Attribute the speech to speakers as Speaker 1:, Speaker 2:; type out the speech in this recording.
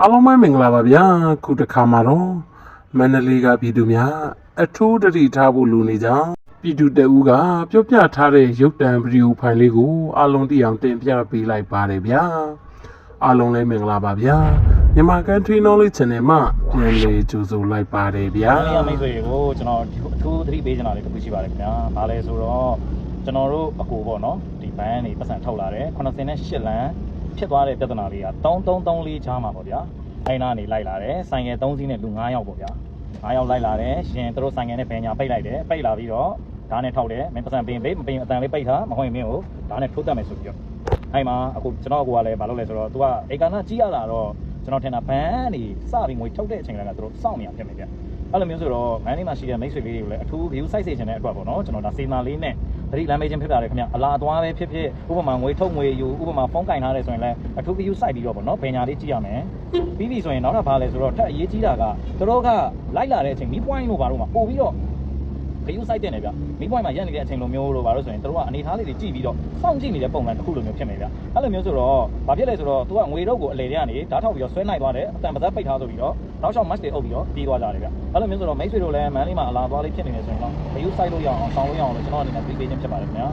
Speaker 1: အားလုံးပဲမင်္ဂလာပါဗျာခုတစ်ခါမှာတော့မန္တလေးကပြည်သူများအထူးတတိထားဖို့လူနေကြပြည်သူတအူးကပြောပြထားတဲ့ရုပ်တံဗီဒီယိုဖိုင်လေးကိုအားလုံးသိအောင်တင်ပြပေးလိုက်ပါတယ်ဗျာအားလုံးလည်းမင်္ဂလာပါဗျာမြန်မာကန်ထရီနိုလေး channel မှာပြန်လည်ကြိုဆိုလိုက်ပါတယ်ဗျာ
Speaker 2: အားရမိတ်ဆွေတွေကိုကျွန်တော်ဒီအထူးသတိပေးချင်တာလေးတစ်ခုရှိပါတယ်ခင်ဗျာ။ဘာလဲဆိုတော့ကျွန်တော်တို့အကူပေါ့နော်ဒီဘန်းနေပတ်စံထုတ်လာတယ်88လမ်း ဖြစ်သွားတဲ့ပြဿနာလေးက3334ချားမှာပေါ့ဗျာ။အဲ့နာနေလိုက်လာတယ်ဆိုင်ငယ်3စီးနဲ့လူ9ယောက်ပေါ့ဗျာ။9ယောက်လိုက်လာတယ်ရှင်တို့ဆိုင်ငယ်နဲ့ဘယ်ညာပိတ်လိုက်တယ်ပိတ်လာပြီးတော့ဓာတ်နဲ့ထောက်တယ်မင်းပတ်စံပင်ပိတ်မပင်အတန်လေးပိတ်ထားမဟုတ်ရင်မင်းကိုဓာတ်နဲ့ထိုးတတ်မယ်ဆိုပြီးတော့အဲ့မှာအခုကျွန်တော်အကူကလည်းမလုပ်လဲဆိုတော့ तू ကအေကာနာကြီးရတာတော့ကျွန်တော်ထင်တာဘန်းနေစပြီးငွေထုတ်တဲ့အချိန်ကလည်းသူတို့စောင့်နေရဖြစ်မယ်ဗျ။အဲ့လိုမျိုးဆိုတော့မန်လေးမှာရှိတဲ့မိတ်ဆွေလေးတွေကိုလည်းအထူး view site စေချင်တဲ့အတွက်ပေါ့နော်ကျွန်တော်ဒါစေနာလေးနဲ့ သတိလမ်းမေးခြင်းဖြစ်ပါတယ်ခင်ဗျအလားအသွားပဲဖြစ်ဖြစ်ဥပမာငွေထုတ်ငွေယူဥပမာဖုန်းကင်ထားတယ်ဆိုရင်လည်းအထူး view site ပြီးတော့ပေါ့နော်ဘယ်ညာလေးကြည့်ရမယ်ပြီးပြီဆိုရင်နောက်တော့ဘာလဲဆိုတော့ထက်အရေးကြီးတာကသူတို့ကလိုက်လာတဲ့အချိန်မီး point လို့ဘာလို့မှပို့ပြီးတော့ view site တင်တယ်ဗျမီး point မှာရက်နေတဲ့အချိန်လိုမျိုးလို့ဘာလို့ဆိုရင်တို့ကအနေထားလေးတွေကြည့်ပြီးတော့စောင့်ကြည့်နေတဲ့ပုံစံတစ်ခုလိုမျိုးဖြစ်နေဗျအဲ့လိုမျိုးဆိုတော့ဘာဖြစ်လဲဆိုတော့သူကငွေတော့ကိုအလေတွေကနေဓာတ်ထောက်ပြီးတော့ဆွဲနိုင်သွားတယ်အတန်ပါဇက်ပိတ်ထားဆိုပြီးတော့နောက်ချောင်း match တွေအုပ်ပြီးတော့ပြီးသွားကြတယ်ဗျအဲ့လိုမျိုးဆိုတော့မိတ်ဆွေတို့လည်းမန်းလေးမှာအလားသွားလေးဖြစ်နေနေဆိုရင်တော့ view site လို့ရအောင်ဆောင်လို့ရအောင်လို့ကျွန်တော်အနေနဲ့ပြီးပေးခြင်းဖြစ်ပါတယ်ခင်ဗျာ